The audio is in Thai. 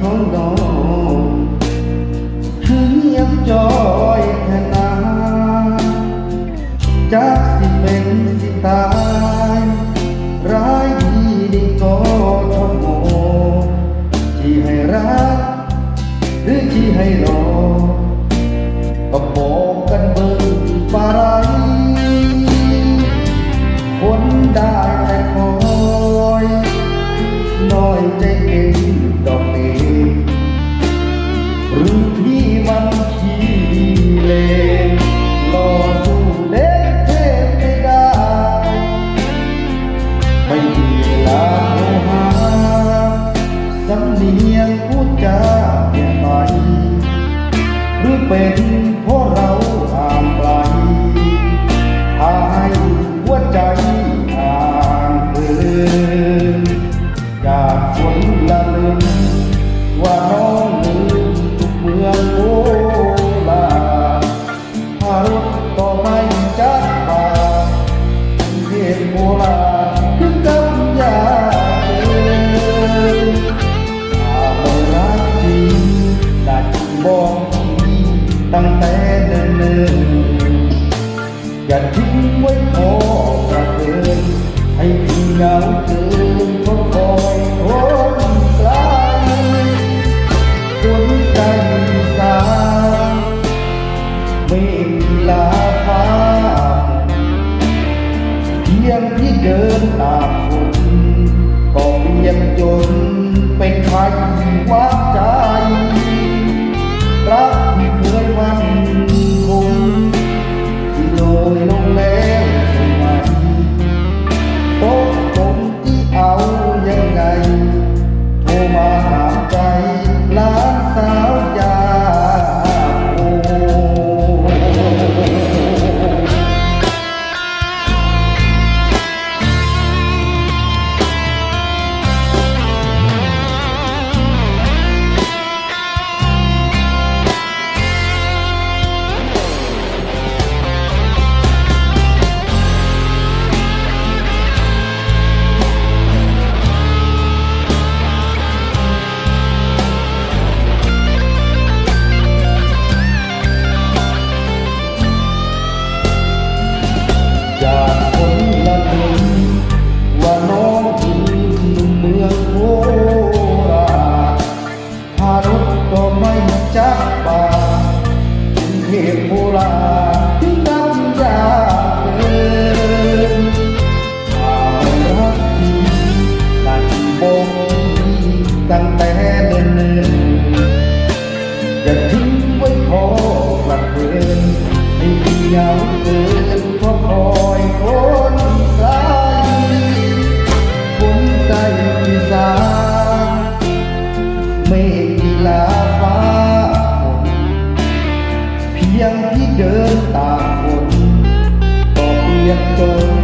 ของน้องถึงยัจแค่นจากสิเป็นสิตาย ร้ายดีดีก็ชมโมที่ให้รัก หรืที่ให้รอก็บอก เป็นเพราะเราห่างไกลพาให้หัวใจห่างเหินจากฝนละลืมว่าน้องลืมทุกเมืองโบราณพารถก็ไม่จัดป่าเทพโบราณ ตั้งแต่เนิ่นๆอย่าทิ้งไว้พอกระเกินให้พี่เหงาเกินเพราะคอยคนไกลจนใจสางไม่มีลาฟ้า เพียงที่เดินตามคนก็เพียงจนเป็นใครวัดใจ ก็